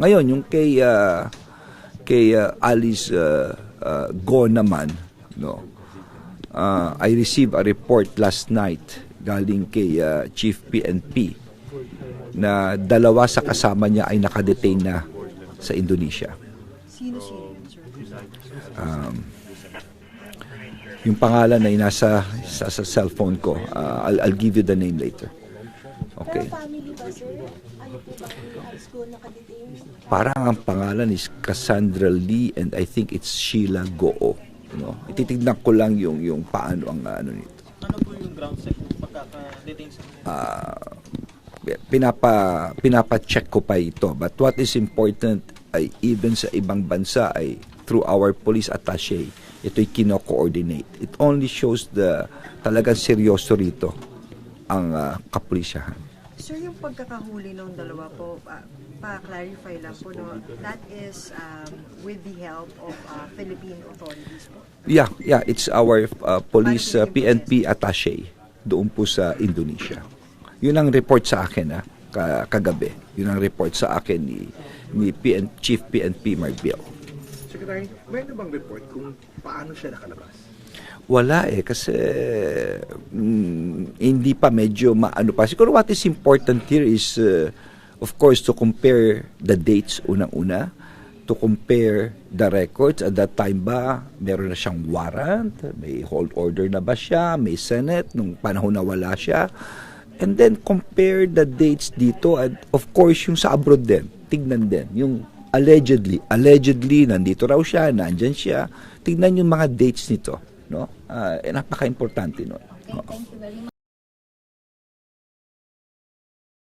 Ngayon, yung kay ah, kay ah, Alice ah, ah, Go naman, no. Ah, I received a report last night galing kay ah, Chief PNP na dalawa sa kasama niya ay nakadetain na sa Indonesia. Sir? Yung pangalan ay nasa sa, sa cellphone ko. Ah, I'll, I'll give you the name later. Okay. Pero family ba, sir? Ano po ba kung high school nakadetain? Parang ang pangalan is Cassandra Lee and I think it's Sheila Goo. No? Ititignan ko lang yung yung paano ang ano nito. Ano po yung ground set pagkaka-detain sa Ah, pinapa pinapa-check ko pa ito. But what is important ay even sa ibang bansa ay through our police attaché, ito'y kino-coordinate. It only shows the talagang seryoso rito ang uh, kapulisyahan. Sir, yung pagkakahuli ng dalawa po, pa- pa-clarify lang po, no, that is um, with the help of uh, Philippine authorities po. Yeah, yeah, it's our uh, police uh, PNP attaché doon po sa Indonesia. Yun ang report sa akin ah, ka- kagabi. Yun ang report sa akin ni ni PN, Chief PNP Marbil. Secretary, may na bang report kung paano siya nakalabas? Wala eh kasi mm, hindi pa medyo maano pa. Siguro what is important here is uh, of course to compare the dates unang-una to compare the records. At that time ba meron na siyang warrant? May hold order na ba siya? May senate? Nung panahon na wala siya. And then compare the dates dito. At of course yung sa abroad din tignan din. Yung allegedly allegedly nandito raw siya nandyan siya. Tignan yung mga dates nito no Ah, eh, napaka-importante nun Okay, thank you very much.